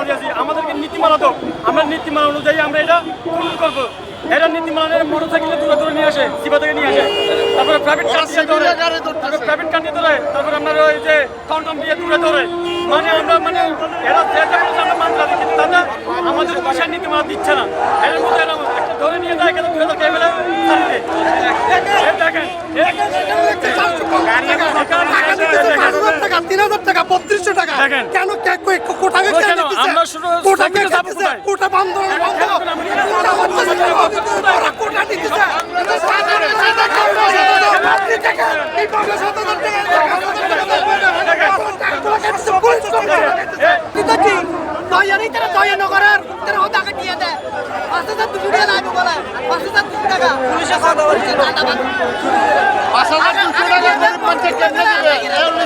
নীতিমালা দিয়েছি আমাদেরকে নীতিমালা তো আমরা নীতিমালা অনুযায়ী আমরা এটা পূরণ করব। এটা নীতিমালা মোটর সাইকেলে দূরে দূরে নিয়ে আসে সিবা থেকে নিয়ে আসে। তারপরে প্রাইভেট কার ধরে প্রাইভেট কার দিয়ে ধরে তারপরে আপনার ওই যে টমটম দিয়ে দূরে ধরে মানে আমরা মানে এরা আমরা মানতে কিন্তু তারা আমাদের পয়সার নীতিমালা দিচ্ছে না। এর মধ্যে এরা ধরে নিয়ে যায় ছাড়িয়ে দেয়। এই দেখেন তিন হাজার টাকা দেখেন। কেন কোটাকে? আমরা শুধু কোটাকে? কোটা বন্ধ বন্ধ কোটা কি দয়ানি তারা দয়া নগরের তারা ওটাকে দিয়ে দেয় পাঁচ হাজার দুশো টাকা লাগবে বলে পাঁচ হাজার দুশো টাকা পুলিশে খাওয়া হচ্ছে পাঁচ হাজার দুশো টাকা গরিব মানুষের কেমনে দিবে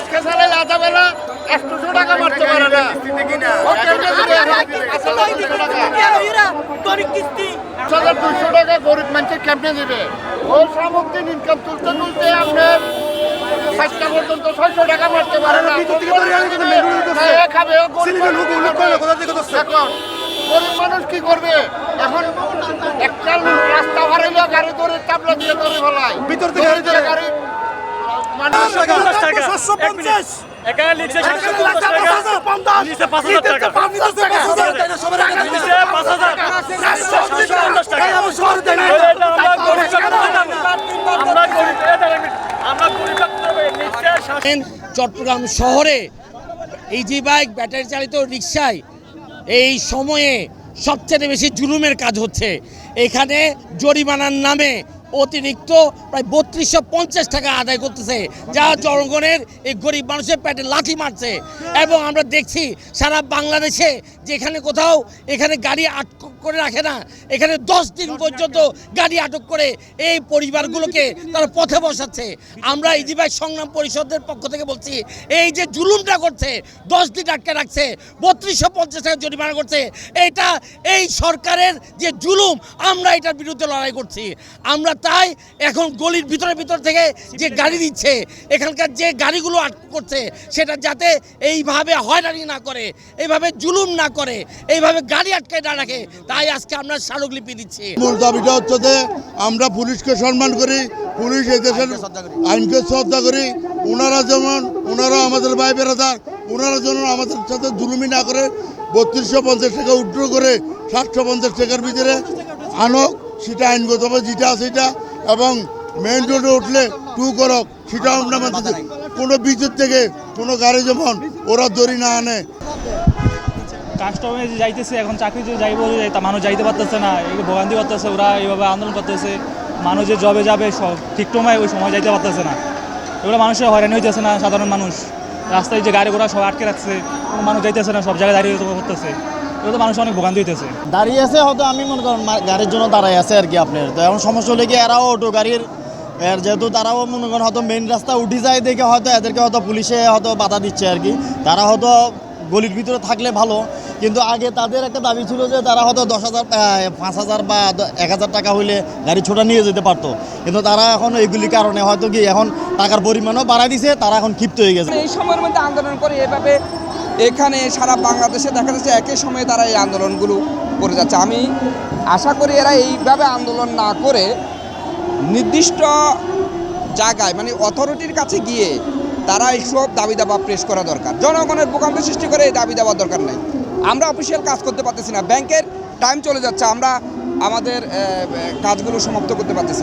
রিক্সা চালাই আধা বেলা একশোশো টাকা মারতে পারে না। হাজার দুশো টাকা। গরিব মানুষের কেমনে দিবে? ও সামগ্রিক ইনকাম তুলতে তুলতে আপনার ষাটটা পর্যন্ত ছয়শো টাকা মারতে পারে না। হ্যাঁ, খাবে এখন গরিব মানুষ কি করবে? এখন একটা রাস্তা হারাইলে গাড়ি ধরে চাপলা দিয়ে ধরে ফেলায়। ভিতর থেকে গাড়ি এখানে লিখছে সাতশো পঞ্চাশ। টাকা। নিচে পাঁচ হাজার টাকা। নিচে পাঁচ হাজার সাতশো পঞ্চাশ টাকা। আমরা গরিব আমরা গরিব এই দাঁড়ান এক মিনিট। আমরা গরিব রাখতে হবে নিচে সাতশো দেখেন, চট্টগ্রাম শহরে ইজি বাইক ব্যাটারি চালিত রিক্সায় এই সময়ে সবচেয়ে বেশি জুলুমের কাজ হচ্ছে। এখানে জরিমানার নামে অতিরিক্ত প্রায় বত্রিশশো পঞ্চাশ টাকা আদায় করতেছে যা জনগণের এই গরিব মানুষের পেটে লাথি মারছে। এবং আমরা দেখছি সারা বাংলাদেশে যেখানে কোথাও এখানে গাড়ি আটক করে রাখে না এখানে দশ দিন পর্যন্ত গাড়ি আটক করে এই পরিবারগুলোকে তারা পথে বসাচ্ছে। আমরা ইজিবাই সংগ্রাম পরিষদের পক্ষ থেকে বলছি এই যে জুলুমটা করছে দশ দিন আটকে রাখছে বত্রিশশো পঞ্চাশ টাকা জরিমানা করছে এটা এই সরকারের যে জুলুম আমরা এটার বিরুদ্ধে লড়াই করছি। আমরা তাই এখন গলির ভিতরে ভিতর থেকে যে গাড়ি দিচ্ছে, এখানকার যে গাড়িগুলো আটক করছে, সেটা যাতে এইভাবে হয়রানি না করে, এইভাবে জুলুম না করে, এইভাবে গাড়ি আটকে না রাখে, তাই আজকে আমরা স্মারকলিপি দিচ্ছি। মূল দাবিটা হচ্ছে যে আমরা পুলিশকে সম্মান করি, পুলিশ এই দেশের আইনকে শ্রদ্ধা করি ওনারা যেমন ওনারা আমাদের ভাই বেড়াদার ওনারা যেন আমাদের সাথে জুলুমি না করে, বত্রিশশো পঞ্চাশ টাকা উড্র করে, সাতশো পঞ্চাশ টাকার ভিতরে আনক সেটা আইনগতভাবে যেটা সেটা, এবং মেইন রোডে উঠলে টু করক সেটাও আমরা মানতে কোনো বিদ্যুৎ থেকে কোনো গাড়ি যেমন ওরা দড়ি না আনে। কাস্টমে যাইতেছে, এখন চাকরি যে যাইব তা মানুষ যাইতে পারতেছে না ভোগান্তি করতেছে, ওরা এইভাবে আন্দোলন করতেছে, মানুষ যে জবে যাবে, সব ঠিক সময় ওই সময় যাইতে পারতেছে না। এগুলো মানুষের হয়রানি হইতেছে না, সাধারণ মানুষ। রাস্তায় যে গাড়ি ঘোড়া সব আটকে রাখছে, কোনো মানুষ যাইতেছে না, সব জায়গায় দাঁড়িয়ে করতেছে। এগুলো মানুষ অনেক ভোগান্তি হইতেছে। দাঁড়িয়ে আছে হয়তো আমি মনে করেন মা- গাড়ির জন্য দাঁড়াই আছে আর কি আপনার। তো এখন সমস্যা হলে কি এরাও অটো গাড়ির এর যেহেতু তারাও মনে করেন হয়তো মেইন রাস্তা উঠে যায় দেখে হয়তো এদেরকে হয়তো পুলিশে হয়তো বাধা দিচ্ছে আর কি। তারা হয়তো গলির ভিতরে থাকলে ভালো কিন্তু আগে তাদের একটা দাবি ছিল যে তারা হয়তো দশ হাজার পাঁচ হাজার বা এক হাজার টাকা হইলে গাড়ি ছোটা নিয়ে যেতে পারতো। কিন্তু তারা এখন এইগুলির কারণে হয়তো কি এখন টাকার পরিমাণও বাড়াই দিছে তারা এখন ক্ষিপ্ত হয়ে গেছে। এই সময়ের মধ্যে আন্দোলন করে এভাবে এখানে সারা বাংলাদেশে দেখা যাচ্ছে একই সময়ে তারা এই আন্দোলনগুলো করে যাচ্ছে। আমি আশা করি এরা এইভাবে আন্দোলন না করে নির্দিষ্ট জায়গায় মানে অথরিটির কাছে গিয়ে তারা এইসব দাবি দাবা প্রেস করা দরকার। জনগণের ভোগান্তি সৃষ্টি করে এই দাবি দেওয়ার দরকার নেই। আমরা অফিসিয়াল কাজ করতে পারতেছি না। ব্যাংকের টাইম চলে যাচ্ছে। আমরা আমাদের কাজগুলো সমাপ্ত করতে পারতেছি